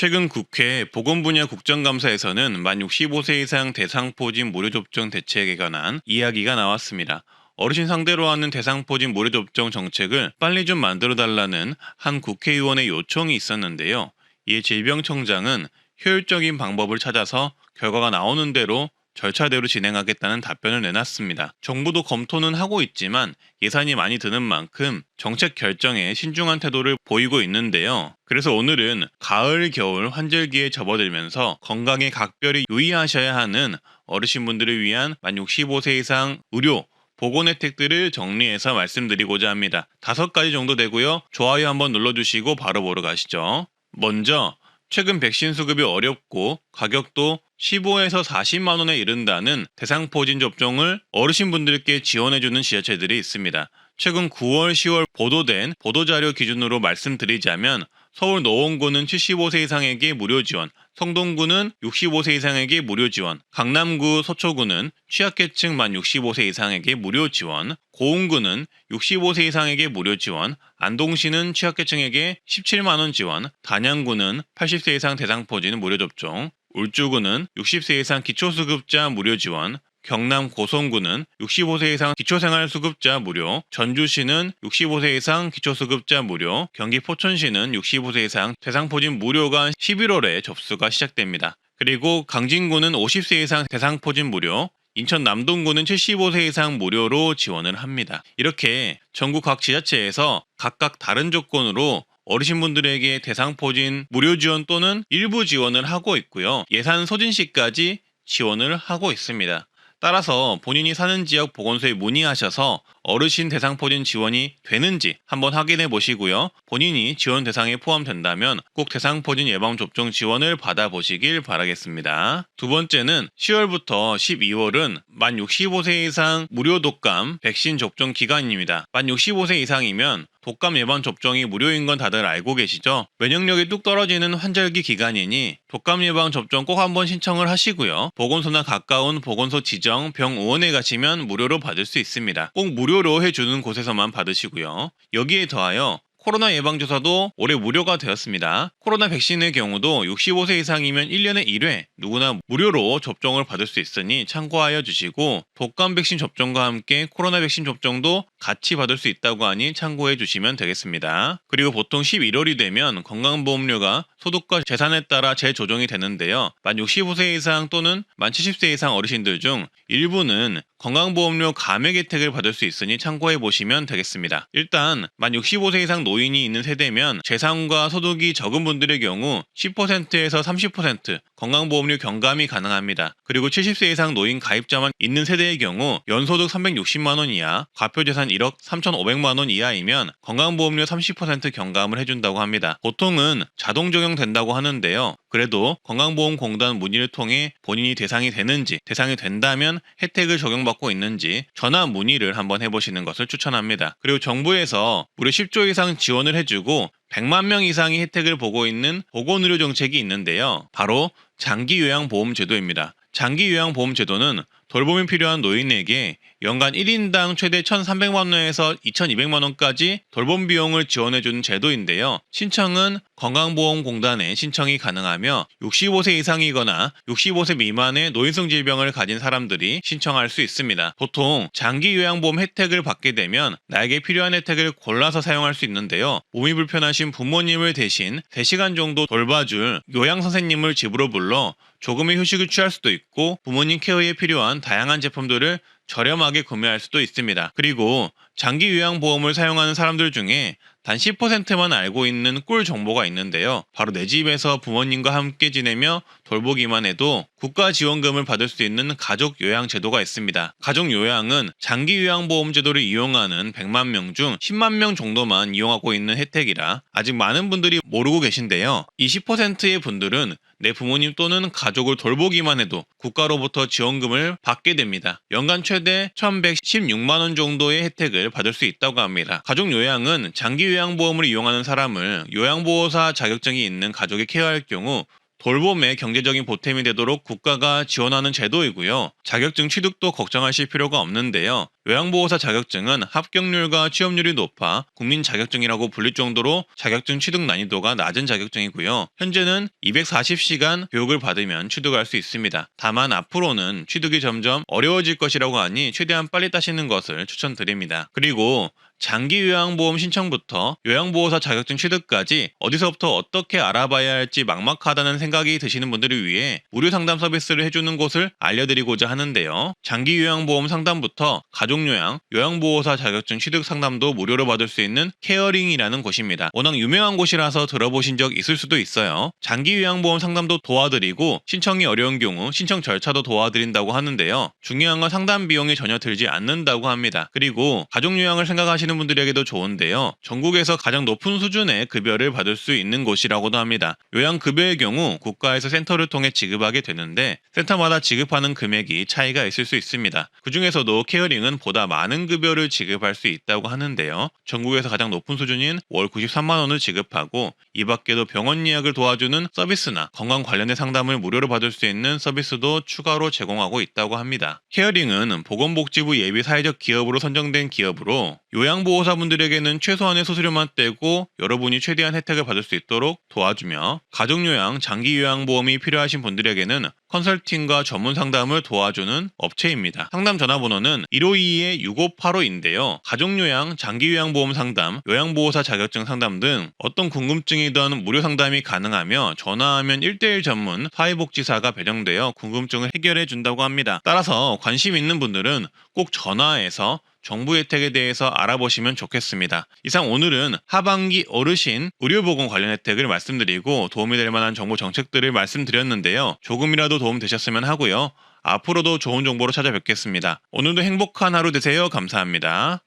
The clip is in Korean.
최근 국회 보건 분야 국정감사에서는 만 65세 이상 대상포진 무료접종 대책에 관한 이야기가 나왔습니다. 어르신 상대로 하는 대상포진 무료접종 정책을 빨리 좀 만들어달라는 한 국회의원의 요청이 있었는데요. 이에 질병청장은 효율적인 방법을 찾아서 결과가 나오는 대로 절차대로 진행하겠다는 답변을 내놨습니다. 정부도 검토는 하고 있지만 예산이 많이 드는 만큼 정책 결정에 신중한 태도를 보이고 있는데요. 그래서 오늘은 가을, 겨울 환절기에 접어들면서 건강에 각별히 유의하셔야 하는 어르신분들을 위한 만 65세 이상 의료 보건 혜택들을 정리해서 말씀드리고자 합니다. 다섯 가지 정도 되고요. 좋아요 한번 눌러주시고 바로 보러 가시죠. 먼저 최근 백신 수급이 어렵고 가격도 15에서 40만 원에 이른다는 대상포진 접종을 어르신분들께 지원해주는 지자체들이 있습니다. 최근 9월, 10월 보도된 보도자료 기준으로 말씀드리자면 서울 노원구는 75세 이상에게 무료 지원, 성동구는 65세 이상에게 무료 지원, 강남구 서초구는 취약계층 만 65세 이상에게 무료 지원, 고흥구는 65세 이상에게 무료 지원, 안동시는 취약계층에게 17만원 지원, 단양구는 80세 이상 대상포진 무료 접종, 울주구는 60세 이상 기초수급자 무료 지원, 경남 고성구는 65세 이상 기초생활수급자 무료, 전주시는 65세 이상 기초수급자 무료, 경기 포천시는 65세 이상 대상포진 무료가 11월에 접수가 시작됩니다. 그리고 강진구는 50세 이상 대상포진 무료, 인천 남동구는 75세 이상 무료로 지원을 합니다. 이렇게 전국 각 지자체에서 각각 다른 조건으로 어르신분들에게 대상포진 무료 지원 또는 일부 지원을 하고 있고요. 예산 소진 시까지 지원을 하고 있습니다. 따라서 본인이 사는 지역 보건소에 문의하셔서 어르신 대상 포진 지원이 되는지 한번 확인해 보시고요. 본인이 지원 대상에 포함된다면 꼭 대상 포진 예방 접종 지원을 받아보시길 바라겠습니다. 두 번째는 10월부터 12월은 만 65세 이상 무료 독감 백신 접종 기간입니다. 만 65세 이상이면 독감 예방 접종이 무료인 건 다들 알고 계시죠? 면역력이 뚝 떨어지는 환절기 기간이니 독감 예방 접종 꼭 한번 신청을 하시고요. 보건소나 가까운 보건소 지정 병의원에 가시면 무료로 받을 수 있습니다. 꼭 무료 로 해주는 곳에서만 받으시고요. 여기에 더하여 코로나 예방조사도 올해 무료가 되었습니다. 코로나 백신의 경우도 65세 이상이면 1년에 1회 누구나 무료로 접종을 받을 수 있으니 참고하여 주시고 독감 백신 접종과 함께 코로나 백신 접종도 같이 받을 수 있다고 하니 참고해 주시면 되겠습니다. 그리고 보통 11월이 되면 건강보험료가 소득과 재산에 따라 재조정이 되는데요. 만 65세 이상 또는 만 70세 이상 어르신들 중 일부는 건강보험료 감액 혜택을 받을 수 있으니 참고해 보시면 되겠습니다. 일단 만 65세 이상 노인이 있는 세대면 재산과 소득이 적은 분들의 경우 10%에서 30% 건강보험료 경감이 가능합니다. 그리고 70세 이상 노인 가입자만 있는 세대의 경우 연소득 360만 원 이하, 과표재산 1억 3,500만 원 이하이면 건강보험료 30% 경감을 해준다고 합니다. 보통은 자동 적용된다고 하는데요. 그래도 건강보험공단 문의를 통해 본인이 대상이 되는지, 대상이 된다면 혜택을 적용받고 있는지 전화 문의를 한번 해보시는 것을 추천합니다. 그리고 정부에서 무려 10조 이상 지원을 해주고 100만 명 이상이 혜택을 보고 있는 보건의료 정책이 있는데요. 바로 장기요양보험제도입니다. 장기요양보험제도는 돌봄이 필요한 노인에게 연간 1인당 최대 1,300만 원에서 2,200만 원까지 돌봄 비용을 지원해 주는 제도인데요. 신청은 건강보험공단에 신청이 가능하며 65세 이상이거나 65세 미만의 노인성 질병을 가진 사람들이 신청할 수 있습니다. 보통 장기 요양보험 혜택을 받게 되면 나에게 필요한 혜택을 골라서 사용할 수 있는데요. 몸이 불편하신 부모님을 대신 3시간 정도 돌봐줄 요양 선생님을 집으로 불러 조금의 휴식을 취할 수도 있고 부모님 케어에 필요한 다양한 제품들을 저렴하게 구매할 수도 있습니다. 그리고 장기 요양 보험을 사용하는 사람들 중에 단 10%만 알고 있는 꿀 정보가 있는데요. 바로 내 집에서 부모님과 함께 지내며 돌보기만 해도 국가 지원금을 받을 수 있는 가족 요양 제도가 있습니다. 가족 요양은 장기 요양보험 제도를 이용하는 100만 명 중 10만 명 정도만 이용하고 있는 혜택이라 아직 많은 분들이 모르고 계신데요. 이 10%의 분들은 내 부모님 또는 가족을 돌보기만 해도 국가로부터 지원금을 받게 됩니다. 연간 최대 1116만 원 정도의 혜택을 받을 수 있다고 합니다. 가족 요양은 장기 요양보험을 이용하는 사람을 요양보호사 자격증이 있는 가족이 케어할 경우 돌봄의 경제적인 보탬이 되도록 국가가 지원하는 제도이고요. 자격증 취득도 걱정하실 필요가 없는데요. 요양보호사 자격증은 합격률과 취업률이 높아 국민 자격증이라고 불릴 정도로 자격증 취득 난이도가 낮은 자격증이고요. 현재는 240시간 교육을 받으면 취득할 수 있습니다. 다만 앞으로는 취득이 점점 어려워질 것이라고 하니 최대한 빨리 따시는 것을 추천드립니다. 그리고 장기 요양보험 신청부터 요양보호사 자격증 취득까지 어디서부터 어떻게 알아봐야 할지 막막하다는 생각이 드시는 분들을 위해 무료 상담 서비스를 해주는 곳을 알려드리고자 하는데요. 장기 요양보험 상담부터 가족요양, 요양보호사 자격증 취득 상담도 무료로 받을 수 있는 케어링이라는 곳입니다. 워낙 유명한 곳이라서 들어보신 적 있을 수도 있어요. 장기 요양보험 상담도 도와드리고 신청이 어려운 경우 신청 절차도 도와드린다고 하는데요. 중요한 건 상담 비용이 전혀 들지 않는다고 합니다. 그리고 가족요양을 생각하시는 분들에게도 좋은데요. 전국에서 가장 높은 수준의 급여를 받을 수 있는 곳이라고도 합니다. 요양급여의 경우 국가에서 센터를 통해 지급하게 되는데 센터마다 지급하는 금액이 차이가 있을 수 있습니다. 그 중에서도 케어링은 보다 많은 급여를 지급할 수 있다고 하는데요. 전국에서 가장 높은 수준인 월 93만 원을 지급하고 이 밖에도 병원 예약을 도와주는 서비스나 건강 관련된 상담을 무료로 받을 수 있는 서비스도 추가로 제공하고 있다고 합니다. 케어링은 보건복지부 예비 사회적 기업으로 선정된 기업으로 요양 보호사분들에게는 최소한의 수수료만 떼고 여러분이 최대한 혜택을 받을 수 있도록 도와주며 가족요양, 장기요양보험이 필요하신 분들에게는 컨설팅과 전문 상담을 도와주는 업체입니다. 상담 전화번호는 152-6585인데요. 가족요양, 장기요양보험 상담, 요양보호사 자격증 상담 등 어떤 궁금증이든 무료 상담이 가능하며 전화하면 1대1 전문 사회복지사가 배정되어 궁금증을 해결해 준다고 합니다. 따라서 관심 있는 분들은 꼭 전화해서 정부 혜택에 대해서 알아보시면 좋겠습니다. 이상 오늘은 하반기 어르신 의료보건 관련 혜택을 말씀드리고 도움이 될 만한 정보 정책들을 말씀드렸는데요. 조금이라도 도움 되셨으면 하고요. 앞으로도 좋은 정보로 찾아뵙겠습니다. 오늘도 행복한 하루 되세요. 감사합니다.